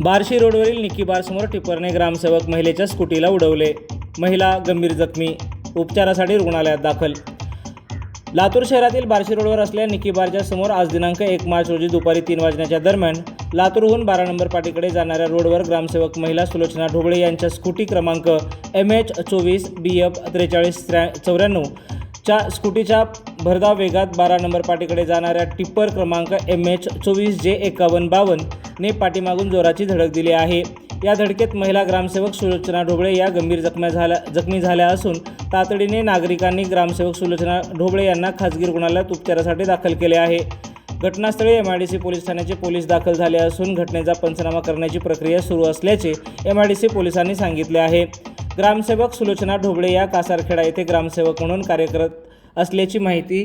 बार्शी रोडवरील निकी बारसमोर टिपरने ग्रामसेवक महिलेच्या स्कूटीला उडवले. महिला गंभीर जखमी. उपचारासाठी रुग्णालयात दाखल. लातूर शहरातील बार्शी रोडवर असलेल्या निकी बारच्या समोर आज दिनांक एक मार्च रोजी दुपारी तीन वाजण्याच्या दरम्यान लातूरहून बारा नंबर पाटीकडे जाणाऱ्या रोडवर ग्रामसेवक महिला सुलोचना ढोबळे यांच्या स्कूटी क्रमांक एम एच चोवीस बी एफ त्रेचाळीस त्र्या चौऱ्याण्णव च्या स्कूटीच्या भरधाव वेगात बारा नंबर पाटीकडे जाणाऱ्या टिप्पर क्रमांक एम एच चोवीस जे एकावन्न बावन्न ने पाठीमागून जोराची धडक दिली आहे. या धडकेत महिला ग्रामसेवक सुलोचना ढोबळे या गंभीर जखम्या झाल्या जखमी झाल्या असून तातडीने नागरिकांनी ग्रामसेवक सुलोचना ढोबळे यांना खासगी रुग्णालयात उपचारासाठी दाखल केले आहे. घटनास्थळी M I D C police ठाण्याचे पोलीस दाखल झाले असून घटनेचा पंचनामा करण्याची प्रक्रिया सुरू असल्याचे एम आय डी सी पोलिसांनी सांगितले आहे. ग्रामसेवक सुलोचना ढोबळे या कासारखेडा येथे ग्रामसेवक म्हणून कार्य करत असल्याची माहिती